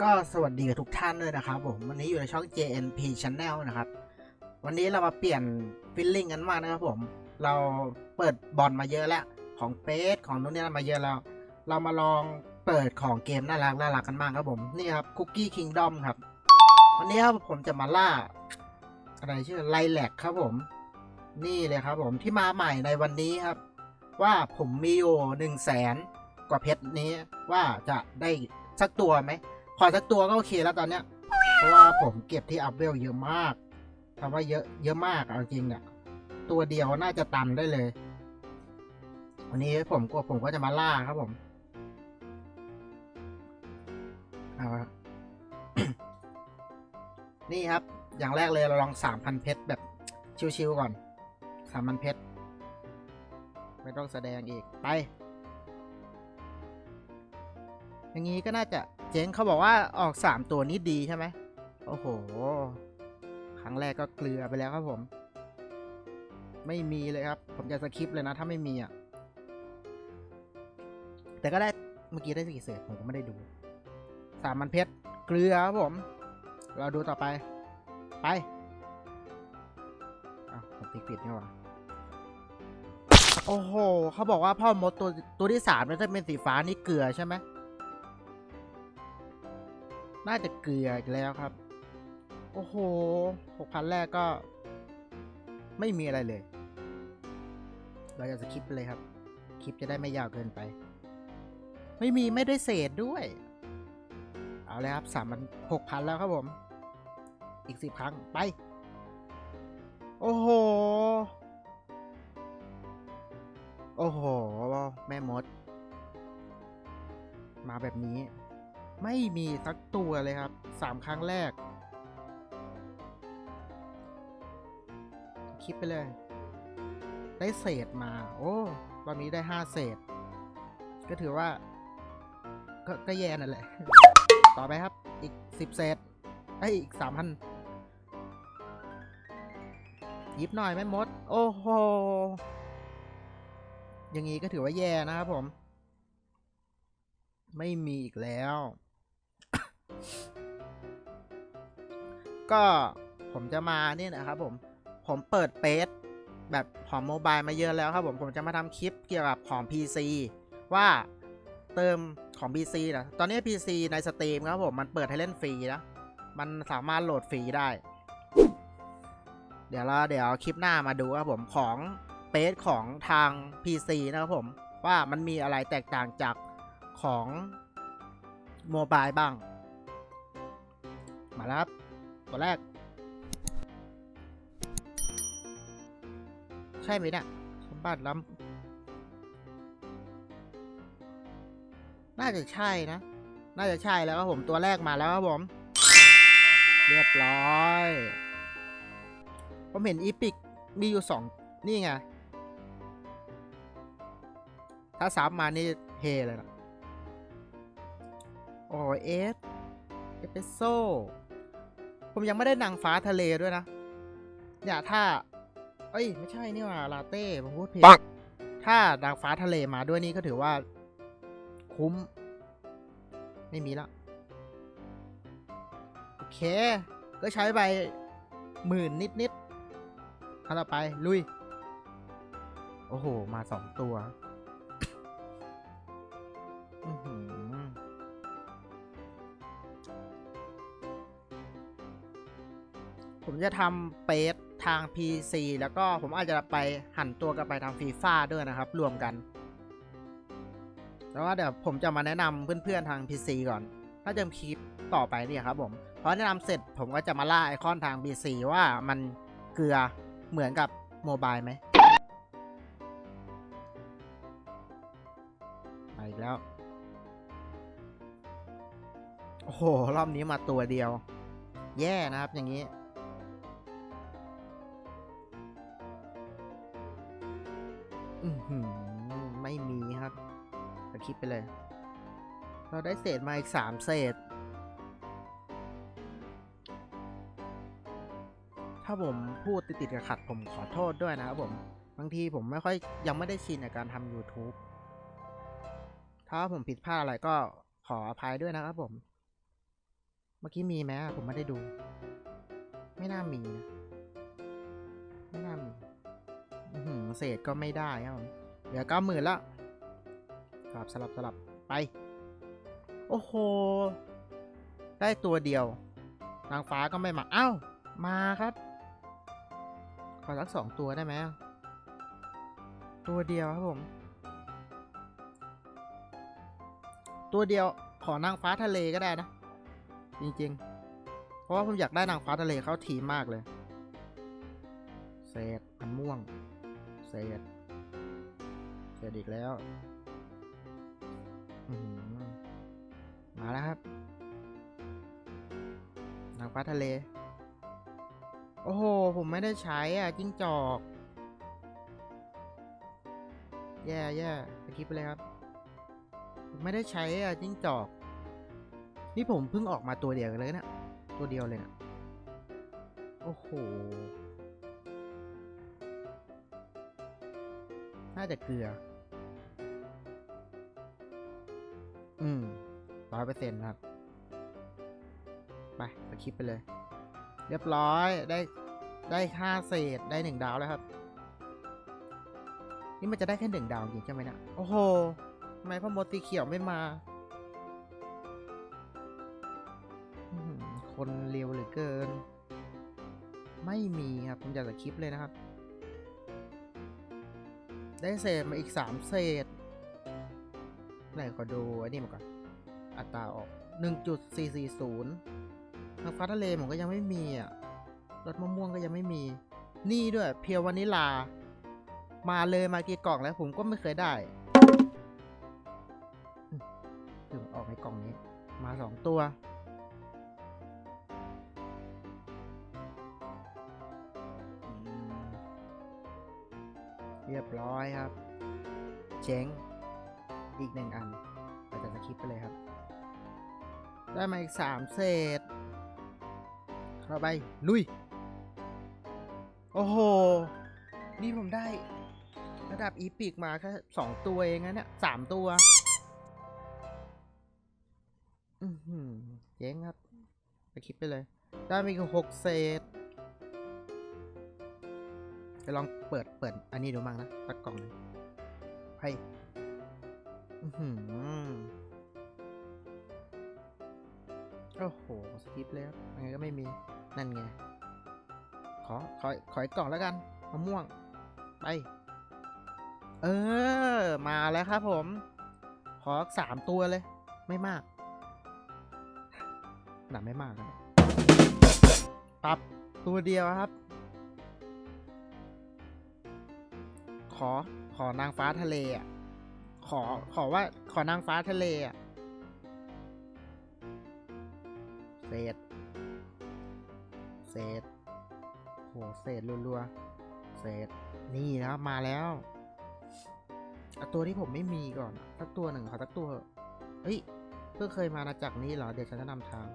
ก็สวัสดีกับทุกท่านด้วยนะครับผม วันนี้อยู่ในช่อง JNP Channel นะครับ วันนี้เรามาเปลี่ยนฟิลลิ่งกันมากนะครับผม เราเปิดบอลมาเยอะแล้ว ของเฟสของนู้นนี่มาเยอะแล้ว เรามาลองเปิดของเกมน่ารักน่ารักกันบ้างครับผม นี่ครับ Cookie Kingdom ครับ วันนี้ครับผมจะมาล่า อะไรชื่อไลแลกครับผม นี่เลยครับผมที่มาใหม่ในวันนี้ครับ ว่าผมมีอยู่หนึ่งแสนกว่าเพชรนี้ว่าจะได้สักตัวไหมขอสักตัวก็โอเคแล้วตอนเนี้ย เพราะว่าผมเก็บที่อัพเวลเยอะมากทำว่าเยอะเยอะมากเอาจริงเนี่ยตัวเดียวน่าจะตันได้เลย วันนี้ผมก็ผมก็จะมาล่าครับผมเอานี่ครับ อย่างแรกเลยเราลองสามพันเพชรแบบชิวๆก่อนสามพันเพชรไม่ต้องแสดงอีกไป อย่างนี้ก็น่าจะเจ๊งเขาบอกว่าออกสามตัวนี้ดีใช่ไหมโอ้โห ครั้งแรกก็เกลือไปแล้วครับผม ไม่มีเลยครับ ผมจะสคิปเลยนะ ถ้าไม่มีอะ แต่ก็ได้เมื่อกี้ได้สี่เศษผมก็ไม่ได้ดูสามมันเพชรเกลือครับผม เราดูต่อไป ไปอ้าวผมติ๊กผิดนี่หว่าโอ้โห เขาบอกว่าพ่อมดตัวตัวที่สามเนี่ยจะเป็นสีฟ้านี่เกลือใช่ไหม น่าจะเกลืออีกแล้วครับ โอ้โหหกพันแรกก็ ไม่มีอะไรเลย เราจะสคิปเลยครับ คลิปจะได้ไม่ยาวเกินไป ไม่มีไม่ได้เศษด้วย เอาเลยครับสามพันหกพันแล้วครับผม อีกสิบครั้ง ไป โอ้โห โอ้โห แม่มด มาแบบนี้ ไม่มีสักตัวเลยครับสามครั้งแรกคลิปไปเลย ได้เศษมา โอ้ตอนนี้ได้ห้าเศษ ก็ถือว่า ก็ก็แย่นั่นแหละ ต่อไปครับ อีกสิบเศษไอ้อีกสามพัน ยิบหน่อยแม่มด โอ้โห อย่างนี้ก็ถือว่าแย่นะครับผม ไม่มีอีกแล้ว ก็ผมจะมาเนี่ยนะครับผม ผมเปิดเปซแบบของโมบายมาเยอะแล้วครับผม ผมจะมาทำคลิปเกี่ยวกับของ PC ว่าเติมของ PC นะ ตอนนี้ PC ในสตรีมครับผม มันเปิดให้เล่นฟรีนะ มันสามารถโหลดฟรีได้ เดี๋ยวเราเดี๋ยวคลิปหน้ามาดูครับผมของเปซของทาง PC นะครับผมว่ามันมีอะไรแตกต่างจากของโมบายบ้าง มาแล้วครับ ตัวแรก ใช่ไหมเนี่ยสมบัติล้ำน่าจะใช่นะ น่าจะใช่แล้วครับผมตัวแรกมาแล้วครับผม เรียบร้อย ผมเห็นอีพิกมีอยู่สองนี่ไง ถ้าซับมานี่เฮเลยนะโอ้เอสเอสเปโซผมยังไม่ได้นางฟ้าทะเลด้วยนะ เนี่ยถ้า เอ้ย ไม่ใช่นี่หว่าลาเต้ผมพูดผิดปังถ้านางฟ้าทะเลมาด้วยนี่ก็ถือว่า คุ้ม ไม่มีละโอเค ก็ใช้ไปหมื่นนิดนิดๆ ขั้นต่อไปลุย โอ้โห มาสองตัวผมจะทำเปซทาง PC แล้วก็ผมอาจจะไปหันตัวกลับไปทางฟีฟ่าด้วยนะครับ รวมกันแล้วว่าเดี๋ยวผมจะมาแนะนำเพื่อนๆทาง PC ก่อน ถ้าจะคลิปต่อไปเนี่ยครับผม พอแนะนำเสร็จผมก็จะมาล่าไอคอนทาง PC ว่ามันเกลือ เหมือนกับโมบายไหมมาอีกแล้ว โอ้โห รอบนี้มาตัวเดียว แย่นะครับอย่างนี้ ไม่มีครับสคิปไปเลย เราได้เศษมาอีกสามเศษ ผมพูดติดๆขัดผมขอโทษด้วยนะครับผมบางทีผมไม่ค่อยยังไม่ได้ชินในการทำ YouTube ถ้าผมผิดพลาดอะไรก็ขออภัยด้วยนะครับผม เมื่อกี้มีไหมผมไม่ได้ดู ไม่น่ามีนะไม่น่ามีเศษก็ไม่ได้ครับผมเหลือเก้าหมื่นละสลับสลับสลับไป โอ้โห ได้ตัวเดียว นางฟ้าก็ไม่มา เอ้า มาครับ ขอสักสองตัวได้ไหมตัวเดียวครับผม ตัวเดียวขอนางฟ้าทะเลก็ได้นะ จริงๆ เพราะว่าผมอยากได้นางฟ้าทะเลเขาทีมากเลยเศษอันม่วงเศษเศษอีกแล้วมาแล้วครับนางฟ้าทะเล โอ้โห ผมไม่ได้ใช้อะจิ้งจอก แย่แย่สกิปไปเลยครับ ผมไม่ได้ใช้อะจิ้งจอก นี่ผมเพิ่งออกมาตัวเดียวเลยเนะตัวเดียวเลยนะโอ้โห น่าจะเกลือ อืมร้อยเปอร์เซ็นต์ครับ ไปสคริปไปเลย เรียบร้อยได้ได้ค่าเศษได้หนึ่งดาวแล้วครับ นี่มันจะได้แค่หนึ่งดาวจริงใช่ไหมนะโอ้โหทำไมพ่อมดสีเขียวไม่มา คนเร็วเหลือเกิน ไม่มีครับผมอยากจะคลิปเลยนะครับ ได้เศษมาอีกสามเศษไหนขอดูอันนี้มาก่อนอัตราออก 1.440 ฟ้าทะเลผมก็ยังไม่มีอะรสมะม่วงก็ยังไม่มี นี่ด้วยเพียววานิลา มาเลยมากี่กล่องแล้วผมก็ไม่เคยได้ถึงออกในกล่องนี้ มาสองตัว เรียบร้อยครับ เจ๊งอีกหนึ่งอันเราจะสคริปไปเลยครับ ได้มาอีกสามเศษ เข้าไปลุย โอ้โห นี่ผมได้ ระดับอีพิกมาแค่สองตัวเองนะเนี่ยสามตัวอือหือเจ๊งครับ ไปคลิปไปเลย ได้มีหกเศษจะลองเปิดเปิด อันนี้ดูมั่งนะสักกล่องหนึงไปอือหือ โอ้โหสกิปแล้วยังไงก็ไม่มีนั่นไงขอขอขออีกกล่องแล้วกันมะม่วง ไป เออ มาแล้วครับผม ขอสามตัวเลย ไม่มากหนักไม่มากนะปรับตัวเดียวครับ ขอขอนางฟ้าทะเลอะขอขอว่าขอนางฟ้าทะเลอะ เศษ เศษโหเศษรัวๆ เศษ นี่นะครับมาแล้วเอาตัวที่ผมไม่มีก่อนสักตัวหนึ่งขอสักตัวเฮ้ย เพิ่งเคยมานาจากนี้เหรอ เดี๋ยวฉันจะนำทาง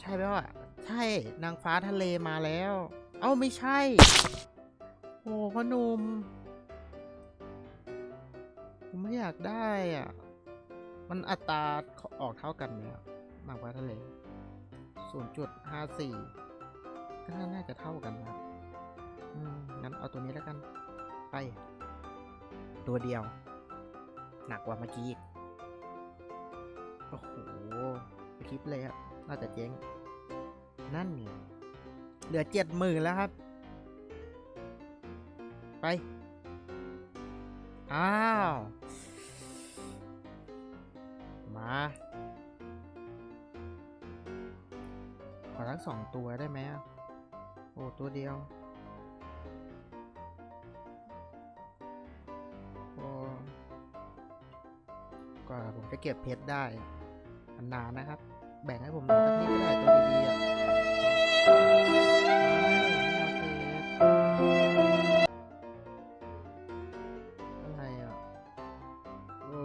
ใช่ไหมวะใช่ นางฟ้าทะเลมาแล้ว เอ้าไม่ใช่ โอ้พ่อหนุ่มผมไม่อยากได้อะ มันอัตราออกเท่ากันไหมอะ นางฟ้าทะเล 0.54 ก็น่าจะเท่ากันนะครับอืมงั้นเอาตัวนี้แล้วกัน ไป ตัวเดียว หนักกว่าเมื่อกี้อีกโอ้โหคลิปเลยครับ น่าจะเจ๊ง นั่นไงเหลือเจ็ดหมื่นแล้วครับ ไป อ้าว มา ทั้งสองตัวได้ไหมโอ้ตัวเดียว โอ้กว่าผมจะเก็บเพชรได้มันนานนะครับ แบ่งให้ผมหน่อยสักนิดก็ได้ตัวดีๆอะเอาเพชรอะไรอะโอ้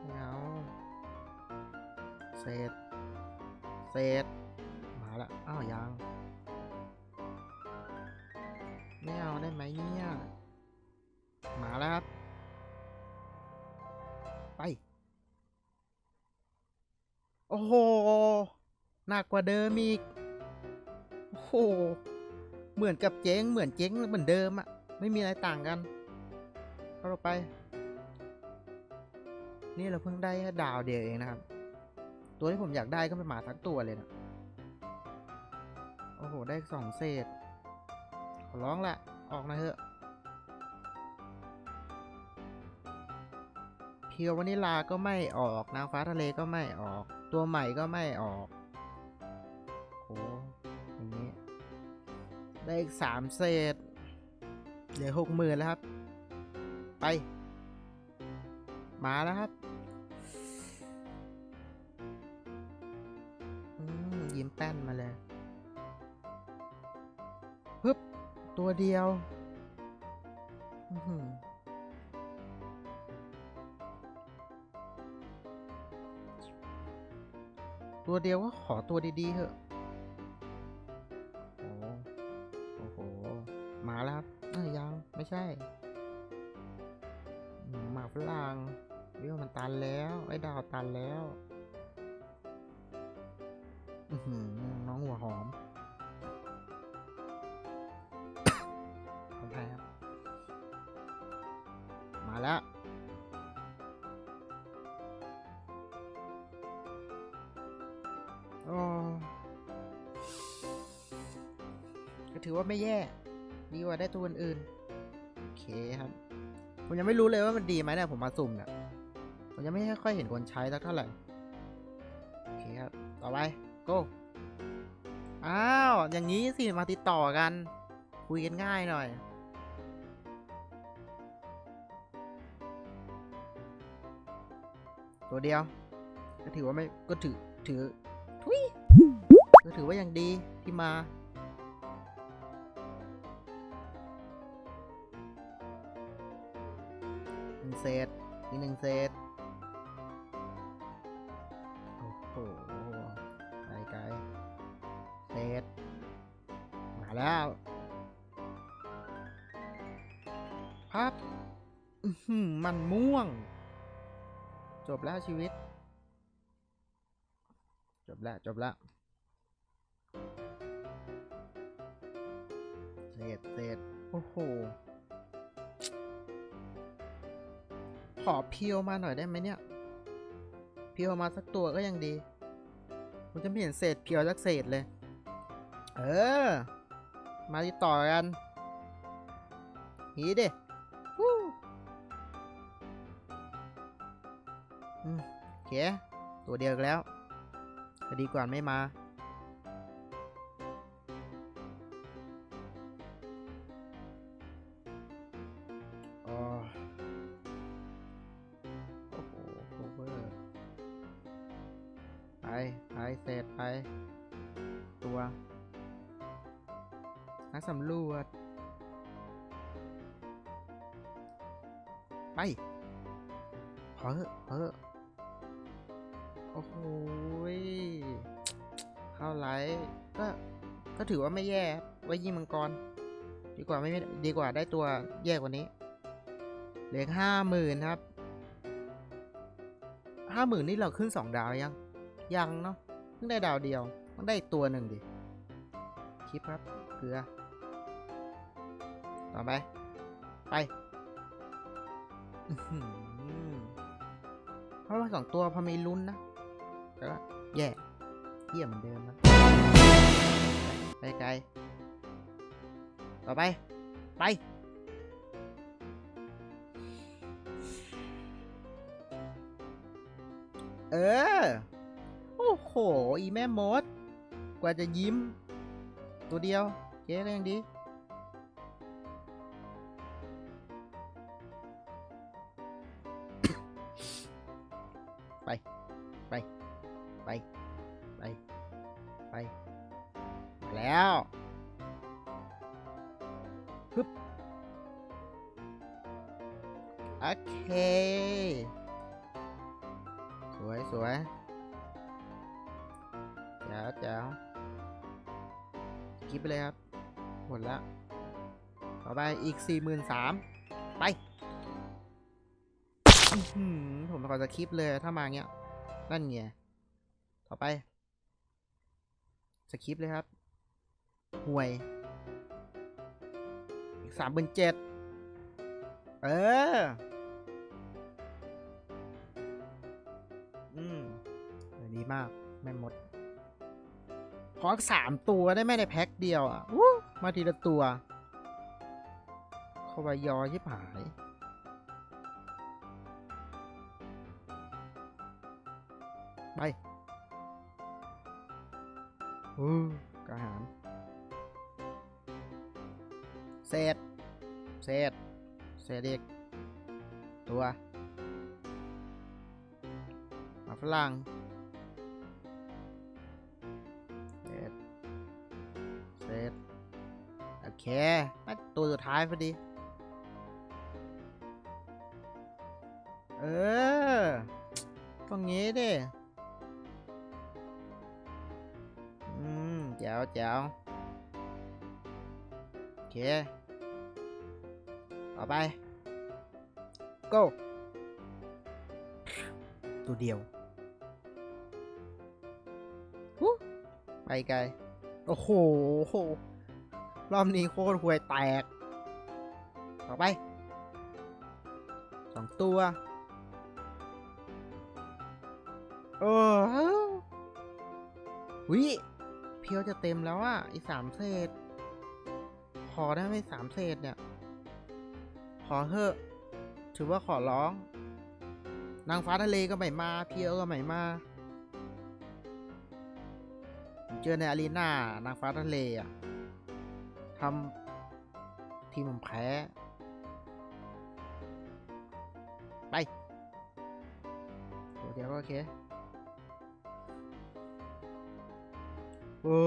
ไม่เอาเศษ เศษมาละอ้าวยังไม่เอาได้ไหมเนี่ยมาแล้วครับ ไป โอ้โหหนักกว่าเดิมอีก โอ้โห เหมือนกับเจ๊ง เหมือนเจ๊งเหมือนเดิมอะไม่มีอะไรต่างกันเข้าไป นี่เราเพิ่งได้ดาวเดียวเองนะครับ ตัวที่ผมอยากได้ก็ไม่มาทั้งตัวเลยนะ หได้สองเศษ ขอร้องแหละออกนะเถอะเพียววานิลาก็ไม่ออก นางฟ้าทะเลก็ไม่ออก ตัวใหม่ก็ไม่ออกโอ้อย่างนี้ ได้อีกสามเศษเหลือหกหมื่นแล้วครับ ไป มาแล้วครับ เดียวตัวเดียวก็ขอตัวดีๆเถอะโอ้โอ้โห มาแล้วครับเอ้ยยังไม่ใช่ หมาฝรั่งวิวมันตันแล้ว ไอ้ดาวตันแล้วอือหือน้องหัวหอม แล้วโอ้ก็ถือว่าไม่แย่ ดีกว่าได้ตัวอื่นๆโอเคครับ ผมยังไม่รู้เลยว่ามันดีไหมเนี่ยผมมาสุ่มเนี่ยผมยังไม่ค่อยเห็นคนใช้สักเท่าไหร่ โอเคครับ ต่อไป go อ้าว อย่างนี้สิ มาติดต่อกัน คุยกันง่ายหน่อย ตัวเดียว ก็ถือว่าไม่ก็ถือถือทุยก็ถือว่ายังดีที่มาหนึ่งเศษอีกหนึ่งเศษโอ้โหไกลไกลเศษมาแล้วพับมันม่วง จบแล้วชีวิต จบแล้วจบแล้วเศษเศษโอ้โห ขอเพียวมาหน่อยได้ไหมเนี่ย เพียวมาสักตัวก็ยังดีผมจะไม่เห็นเศษเพียวสักเศษเลย เออ มาติดต่อกันหีดิ ตัวเดียวแล้วก็ดีกว่าไม่มาอ๋อโอ้โหไปไปเสร็จไป ตัวนักสำรวจ ไปเถอะขอเถอ โอ้โหเข้าไลท์ก็ก็ถือว่าไม่แย่ไว้ยิงมังกร ดีกว่าไม่ดีกว่าได้ตัวแย่กว่านี้เหลือห้าหมื่นครับห้าหมื่นนี่เราขึ้นสองดาวยัง ยังเนาะเพิ่งได้ดาวเดียวต้องได้ตัวหนึ่งดิคลิปครับเกลือต่อไป ไปเพราะว่าสองตัวพอมีลุ้นนะ แต่ก็แย่เยี่ยเหมือนเดิมนะไปไกลต่อไป ไป เออ โอ้โห อีแม่มด กว่าจะยิ้ม ตัวเดียว เจ๊ก็ยังดี ไป ไป ไป แล้วฮึบโอเค สวยสวยแจ๋วแจ๋วคิปไปเลยครับ หมดแล้ว ต่อไปอีกสี่หมื่นสามไปอื้อหือผมขอสคริปเลยถ้ามาเงี้ย นั่นไง ต่อไปสคริปเลยครับห่วยอีกสามหมื่นเจ็ดเออ อืมเออดีมากแม่มด ขอสามตัวได้ไหมในแพ็คเดียวอะมาทีละตัว เข้าไปยอชิบหาย อู้กระหารเศษ เศษ เศษอีกตัวมาฝรั่งเศษ เศษ โอเคอ่ตัวสุดท้ายพอดี เออ ตรงนี้ดิ แจ๋วแจ๋วโอเค ต่อไป go ตัวเดียวฮู้ไปไกล โอ้โห รอบนี้โคตรห่วยแตก ต่อไป สองตัวเออวิ เพียวจะเต็มแล้วอะอีสามเศษ ขอได้ไหมสามเศษเนี่ย ขอเถอะ ถือว่าขอร้อง นางฟ้าทะเลก็ไม่มา เพียวก็ไม่มาผมเจอในอารีนานางฟ้าทะเลอะทำทีมผมแพ้ ไปตัวเดียวก็โอเค โอ้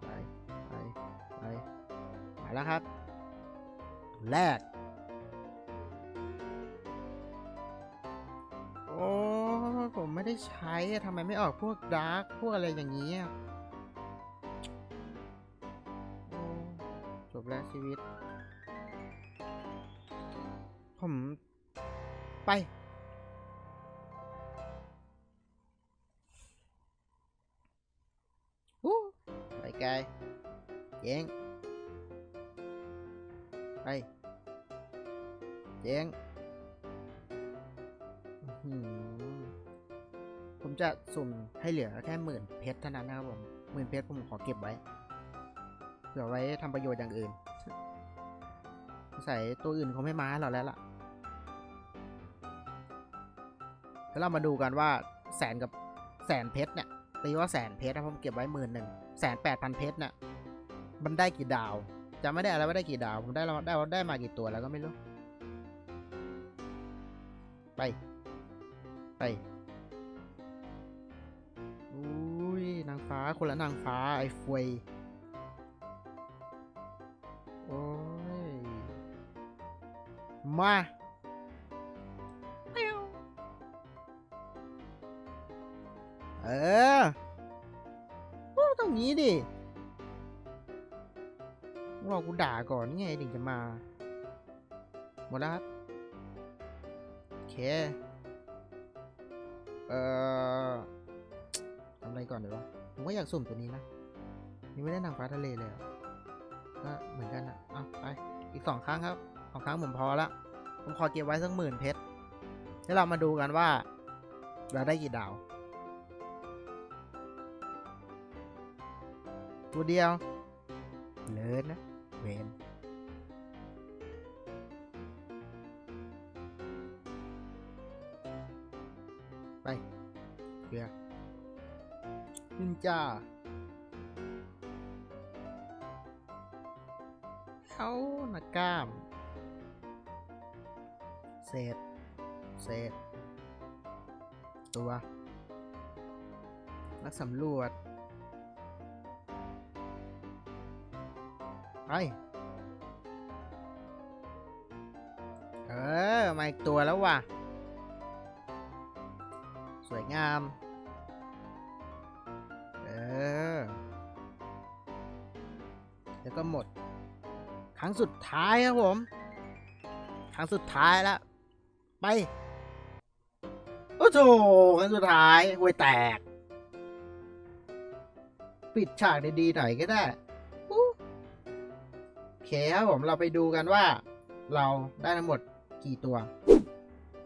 ไปไปไปมาแล้วครับ แรก โอ้ผมไม่ได้ใช้ทำไมไม่ออกพวกดาร์กพวกอะไรอย่างนี้จบแล้วชีวิต ผม ไป จะสุ่มให้เหลือแค่หมื่นเพชรเท่านั้นนะครับผมหมื่นเพชรผมขอเก็บไว้ เผื่อไว้ทำประโยชน์อย่างอื่น ใส่ตัวอื่นเขาไม่มาให้เราแล้วล่ะแล้วเรามาดูกันว่าแสนกับแสนเพชรเนี่ยตีว่าแสนเพชรนะผมเก็บไว้หมื่นหนึ่งแสนแปดพันเพชรเนี่ยมันได้กี่ดาวจำไม่ได้อะไรว่าได้กี่ดาวผมได้เราได้ได้มากี่ตัวแล้วก็ไม่รู้ ไป ไป คนละนางฟ้าไอ้ฟวยโอ้ย มาเออต้องงี้ดิรอกูด่าก่อนไงถึงจะมา หมดแล้วครับโอเค เอ่อทำอะไรก่อนดีวะ ผมก็อยากสุ่มตัวนี้นะนี่ไม่ได้นางฟ้าทะเลเลยก็เหมือนกันอะอะไปอีกสองครั้งครับสองครั้งผมพอละผมขอเก็บไว้สักหมื่นเพชรแล้วเรามาดูกันว่า เราได้กี่ดาวตัวเดียวเลิศนะเวน จาเขาหนักกล้าม เศษ เศษ ตัว นักสำรวจ ไป เออ มาอีกตัวแล้วว่ะ สวยงาม เดี๋ยวก็หมด ครั้งสุดท้ายครับผม ครั้งสุดท้ายแล้ว ไป โอ้โหครั้งสุดท้ายห่วยแตก ปิดฉากดีๆหน่อยก็ได้โอเคครับผมเราไปดูกันว่า เราได้ทั้งหมดกี่ตัว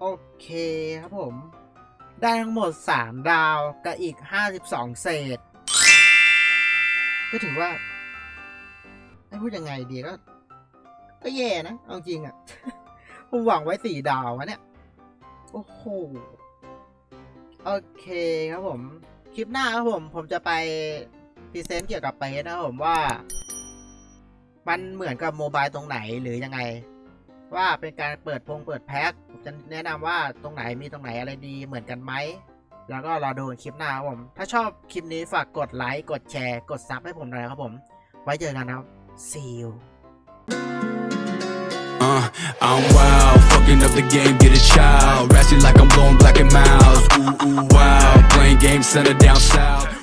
โอเคครับผม ได้ทั้งหมด 3 ดาวกับอีก 52 เศษ ก็ถือว่า ไม่พูดยังไงดีก็ ก็แย่นะเอาจริงอะ่ะผมหวังไว้สี่ดาววะเนี่ย โอ้โห โอเคครับผม คลิปหน้าครับผม ผมจะไปพรีเซนต์เกี่ยวกับไปนะครับผมว่า มันเหมือนกับโมบายตรงไหนหรือยังไง ว่าเป็นการเปิดพงเปิดแพ็คผมจะแนะนำว่าตรงไหนมีตรงไหนอะไรดีเหมือนกันไหม แล้วก็รอดูคลิปหน้าครับผม ถ้าชอบคลิปนี้ฝากกดไลค์ กดแชร์ กดซับให้ผมหน่อยครับผม ไว้เจอกันนะครับ see you Uh, I'm wild, fucking up the game, get a child. Ratchet like I'm blowing black and miles. Ooh, ooh, wow. Playing games, center down south.